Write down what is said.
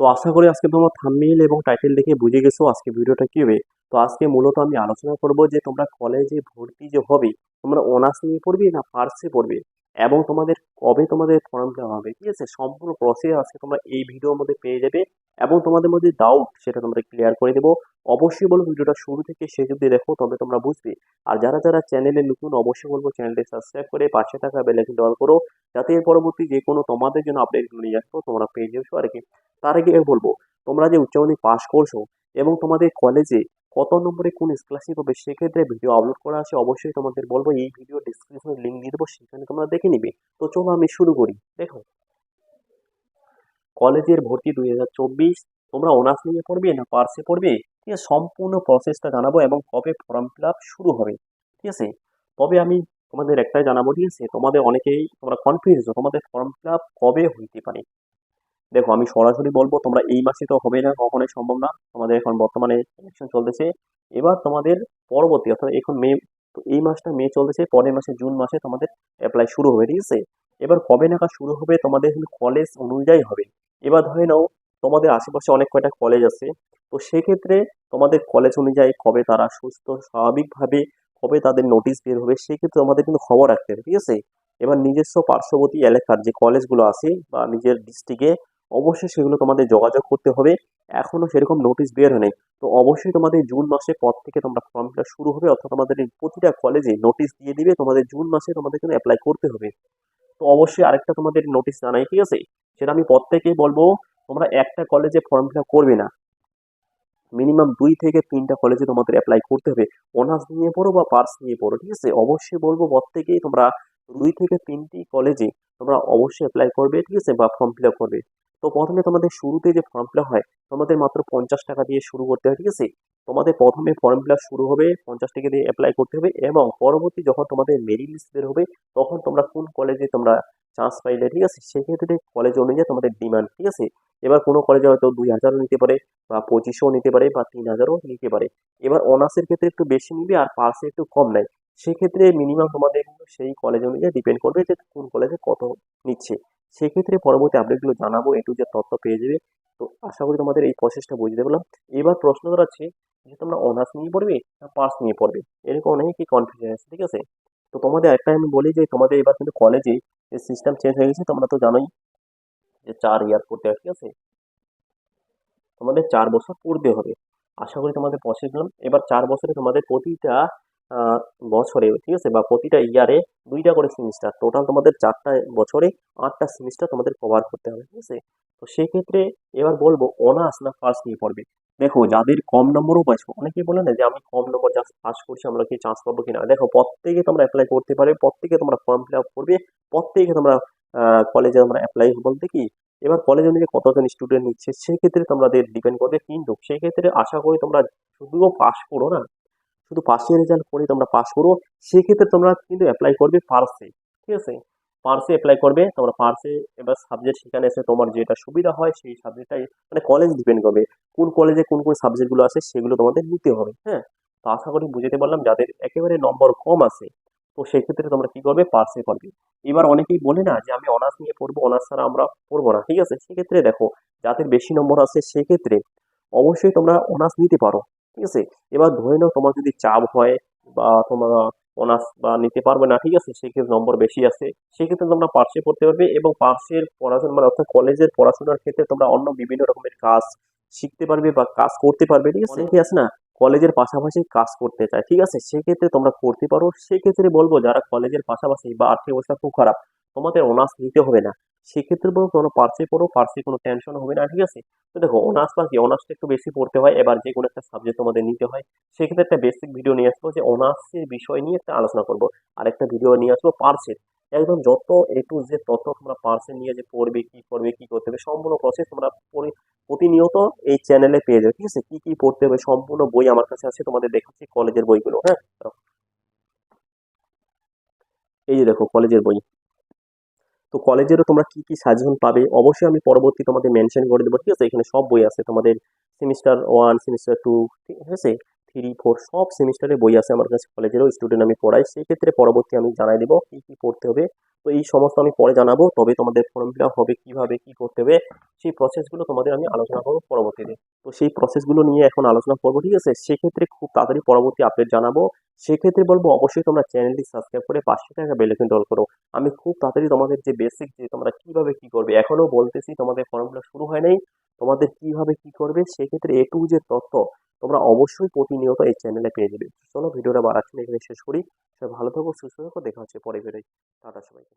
তো আশা করি আজকে তোমরা থামমিল এবং টাইটেল দেখে বুঝে গেছো আজকে ভিডিওটা কী হবে তো আজকে মূলত আমি আলোচনা করব যে তোমরা কলেজে ভর্তি যে হবে, তোমরা অনার্স নিয়ে পড়বে না পার্সে পড়বে? এবং তোমাদের কবে তোমাদের ফর্ম দেওয়া হবে, ঠিক আছে? সম্পূর্ণ প্রসেস আজকে তোমরা এই ভিডিওর মধ্যে পেয়ে যাবে এবং তোমাদের মধ্যে ডাউট সেটা তোমরা ক্লিয়ার করে দেবো। অবশ্যই বলব ভিডিওটা শুরু থেকে শেষ অব্দি দেখো, তবে তোমরা বুঝবে। আর যারা যারা চ্যানেলে নতুন, অবশ্যই বলব চ্যানেলটি সাবস্ক্রাইব করে পাশে থাকা বেলাইকনটা অল করো, যাতে এর পরবর্তী যে কোনো তোমাদের জন্য আপডেটগুলো নিয়ে আসব, তোমরা পেয়ে যাব আর কি তার আগে বলব, তোমরা যে উচ্চ মাধ্যমিক পাস করছ এবং তোমাদের কলেজে কত নম্বরে কোন স্কলারশিপ হবে সেক্ষেত্রে ভিডিও আপলোড করা আছে। অবশ্যই তোমাদের বলব, এই ভিডিও ডিসক্রিপশনে লিঙ্ক দিয়ে দেবো, সেখানে তোমরা দেখে নিবে। তো চলো আমি শুরু করি, দেখো। কলেজের ভর্তি দুই হাজার চব্বিশ, তোমরা অনার্স নিয়ে পড়বে না পার্সে পড়বে? ঠিক আছে সম্পূর্ণ প্রসেসটা জানাব এবং কবে ফর্ম ফিল শুরু হবে, ঠিক আছে? তবে আমি তোমাদের একটাই জানাব, ঠিক আছে? তোমাদের অনেকেই, তোমরা কনফিউজ তোমাদের ফর্ম ফিল কবে হইতে পারে? দেখো, আমি সরাসরি বলব, তোমরা এই মাসে তো হবে না, কখনোই সম্ভব না। তোমাদের এখন বর্তমানে ইলেকশন চলতেছে। এবার তোমাদের পরবর্তী, অর্থাৎ এখন মে, তো এই মাসটা মে চলতেছে, পরের মাসে জুন মাসে তোমাদের অ্যাপ্লাই শুরু হবে, ঠিক আছে? এবার কবে নাগাদ শুরু হবে তোমাদের কলেজ অনুযায়ী হবে। এবার ধরে নাও তোমাদের আশেপাশে অনেক কয়টা কলেজ আছে? তো সেক্ষেত্রে তোমাদের কলেজ অনুযায়ী কবে তারা সুস্থ, স্বাভাবিকভাবে কবে তাদের নোটিশ বের হবে সেক্ষেত্রে তোমাদের কিন্তু খবর রাখতে হবে, ঠিক আছে? এবার নিজস্ব পার্শ্ববর্তী এলাকার যে কলেজগুলো আছে বা নিজের ডিস্ট্রিক্টে অবশ্যই সেগুলো তোমাদের যোগাযোগ করতে হবে। এখনও সেরকম নোটিশ বের হয়নি। তো অবশ্যই তোমাদের জুন মাসের পর থেকে তোমরা ফর্ম ফিল শুরু হবে অর্থাৎ তোমাদের প্রতিটা কলেজে নোটিশ দিয়ে দিবে, তোমাদের জুন মাসে তোমাদের কিন্তু অ্যাপ্লাই করতে হবে। তো অবশ্যই আরেকটা তোমাদের নোটিশ জানাই, ঠিক আছে? সেটা আমি প্রত্যেকেই বলব। তোমরা একটা কলেজে ফর্ম ফিল করবে না। মিনিমাম দুই থেকে তিনটা কলেজে তোমাদের অ্যাপ্লাই করতে হবে। অনার্স নিয়ে পড়ো বা পার্স নিয়ে পড়ো, ঠিক আছে? অবশ্যই বলব প্রত্যেকেই তোমরা দুই থেকে তিনটি কলেজে তোমরা অবশ্যই অ্যাপ্লাই করবে, ঠিক আছে? বা ফর্ম ফিল করবে। তো প্রথমে তোমাদের শুরুতে যে ফর্ম ফিল হয়, তোমাদের মাত্র পঞ্চাশ টাকা দিয়ে শুরু করতে হয়, ঠিক আছে? তোমাদের প্রথমে ফর্ম ফিল শুরু হবে, পঞ্চাশ টাকা দিয়ে অ্যাপ্লাই করতে হবে এবং পরবর্তী যখন তোমাদের মেরিট লিস্ট বের হবে, তখন তোমরা কোন কলেজে তোমরা চান্স পাইলে, ঠিক আছে? সেক্ষেত্রে কলেজ অনুযায়ী তোমাদের ডিমান্ড ঠিক আছে? এবার কোনো কলেজে হয়তো দুই হাজারও নিতে পারে বা পঁচিশও নিতে পারে বা তিন হাজারও নিতে পারে। এবার অনার্সের ক্ষেত্রে একটু বেশি নিবে আর পার্সে একটু কম নেয়। সেক্ষেত্রে মিনিমাম তোমাদের কিন্তু সেই কলেজ অনুযায়ী ডিপেন্ড করবে যে কোন কলেজে কত নিচ্ছে। সেক্ষেত্রে পরবর্তী আপডেটগুলো জানাব একটু যে তথ্য পেয়ে যাবে। তো আশা করি তোমাদের এই প্রসেসটা বুঝতে পারলাম এবার প্রশ্ন দাঁড়াচ্ছে যে তোমরা অনার্স নিয়ে পড়বে না পাস নিয়ে পড়বে? এরকম অনেকই কনফিউশন আছে ঠিক আছে? তো তোমাদের একটা আমি বলি যে তোমাদের এবার কিন্তু কলেজে যে সিস্টেম চেঞ্জ হয়ে গেছে, তোমরা তো জানোই যে চার ইয়ার পড়তে ঠিক আছে? তোমাদের চার বছর পড়তে হবে। আশা করি তোমাদের পসিবল এবার চার বছরে তোমাদের প্রতিটা বছরে, ঠিক আছে, বা প্রতিটা ইয়ারে দুইটা করে সেমিস্টার টোটাল তোমাদের চারটা বছরে আটটা সেমিস্টার তোমাদের কভার করতে হবে, ঠিক আছে? তো সেই ক্ষেত্রে এবার বলব অনার্স না ফার্স্ট নিয়ে পড়বে? দেখো, যাদের কম নম্বরও পাইছো, অনেকেই বলে না যে, আমি কম নম্বর জাস্ট পাস করছি, আমরা কি চান্স পাবো কিনা? দেখো, প্রত্যেকে তোমরা অ্যাপ্লাই করতে পারবে, প্রত্যেকে তোমরা ফর্ম ফিল আপ করবে, প্রত্যেকে তোমরা কলেজে তোমরা অ্যাপ্লাই বলতে কি, এবার কলেজ অনুযায়ী কতজন স্টুডেন্ট নিচ্ছে, সেক্ষেত্রে তোমাদের ডিপেন্ড করবে কিন্তু সেক্ষেত্রে আশা করি তোমরা শুধুও পাস করো না শুধু পাসে রেজাল্ট করে তোমরা পাস করো, সেক্ষেত্রে তোমরা কিন্তু অ্যাপ্লাই করবে পার্সে ঠিক আছে? পার্সে অ্যাপ্লাই করবে, তোমরা পার্সে এবার সাবজেক্ট সেখানে এসে তোমার যেটা সুবিধা হয় সেই সাবজেক্টটাই মানে কলেজ ডিপেন্ড করবে, কোন কলেজে কোন কোন সাবজেক্টগুলো আছে সেগুলো তোমাদের নিতে হবে হ্যাঁ? তো আশা করি বুঝতে পারলাম, যাদের একেবারে নম্বর কম আছে, তো সেক্ষেত্রে তোমরা কী করবে পার্সে করবে। এবার অনেকেই বলে না যে, আমি অনার্স নিয়ে পড়ব অনার্স ছাড়া আমরা পড়ব না। ঠিক আছে? সেক্ষেত্রে দেখো, যাদের বেশি নম্বর আছে, সেক্ষেত্রে অবশ্যই তোমরা অনার্স নিতে পারো। ঠিক আছে? এবার ধরে নাও তোমার যদি চাপ হয় বা তোমরা অনার্স বা নিতে পারবে না ঠিক আছে? সেক্ষেত্রে নম্বর বেশি আছে। সেক্ষেত্রে তোমরা পার্সে পড়তে পারবে এবং পার্সের পড়াশোনা মানে অর্থাৎ কলেজের পড়াশোনার ক্ষেত্রে তোমরা অন্য বিভিন্ন রকমের কাজ শিখতে পারবে বা কাজ করতে পারবে ঠিক আছে? অনেকে আছে না? কলেজের পাশাপাশি কাজ করতে চায় ঠিক আছে? সেক্ষেত্রে তোমরা করতে পারো। সেক্ষেত্রে বলব যারা কলেজের পাশাপাশি বা আর্থিক অবস্থা খুব খারাপ তোমাদের অনার্স নিতে হবে না। সেক্ষেত্রে বলব তোমরা পার্সে পড়ো, পার্সে কোনো টেনশন হবে না, ঠিক আছে? তো দেখো অনার্স কি? অনার্সটা একটু বেশি পড়তে হয়, এবার যে কোনো একটা সাবজেক্ট তোমাদের নিতে হয়, সেক্ষেত্রে একটা বেসিক ভিডিও নিয়ে আসব যে অনার্সের বিষয় নিয়ে একটা আলোচনা করব। আর একটা ভিডিও নিয়ে আসব পার্সের। একদম যত এ টু যে তথ্য তোমরা পার্সে নিয়ে যে পড়বে, কি করবে, কি করতে হবে, সম্পূর্ণ প্রসেস তোমরা প্রতিনিয়ত এই চ্যানেলে পেয়ে যাবে, ঠিক আছে? কি কি পড়তে হবে, সম্পূর্ণ বই আমার কাছে আছে, তোমাদের দেখাচ্ছি কলেজের বইগুলো হ্যাঁ? এই যে দেখো কলেজের বই। তো কলেজেরও তোমরা কি কি সাজেশন পাবে? অবশ্যই আমি পরবর্তী তোমাদের মেনশন করে দেবো, ঠিক আছে? এখানে সব বই আছে। তোমাদের সেমিস্টার ওয়ান সেমিস্টার টু ঠিক আছে? থ্রি ফোর সব সেমিস্টারে বই আছে আমার কাছে কলেজেরও স্টুডেন্ট আমি পড়াই, সেই ক্ষেত্রে পরবর্তী আমি জানাই দেবো কী কী পড়তে হবে। তো এই সমস্ত আমি পরে জানাব, তবে তোমাদের ফর্ম ফিল হবে কীভাবে কী করতে হবে, সেই প্রসেসগুলো তোমাদের আমি আলোচনা করব পরবর্তীতে। তো সেই প্রসেসগুলো নিয়ে এখন আলোচনা করব, ঠিক আছে? সেক্ষেত্রে খুব তাড়াতাড়ি পরবর্তী আপডেট জানাব। সেক্ষেত্রে বলব অবশ্যই তোমরা চ্যানেলটি সাবস্ক্রাইব করে পাঁচশো টাকা বেলেকিন দল করো। আমি খুব তাড়াতাড়ি তোমাদের যে বেসিক যে তোমরা কীভাবে কি করবে এখনও বলতেছি তোমাদের ফর্ম ফিল আপ শুরু হয় নাই। তোমাদের কীভাবে কি করবে, সেক্ষেত্রে টু যে তথ্য তোমরা অবশ্যই প্রতিনিয়ত এই চ্যানেলে পেয়ে যাবে। চলো ভিডিওটা বাড়াচ্ছি এখানে শেষ করি। সবাই ভালো থাকো, সুস্থ থাকো, দেখা হচ্ছে পরে বেরোই টাটা সবাইকে।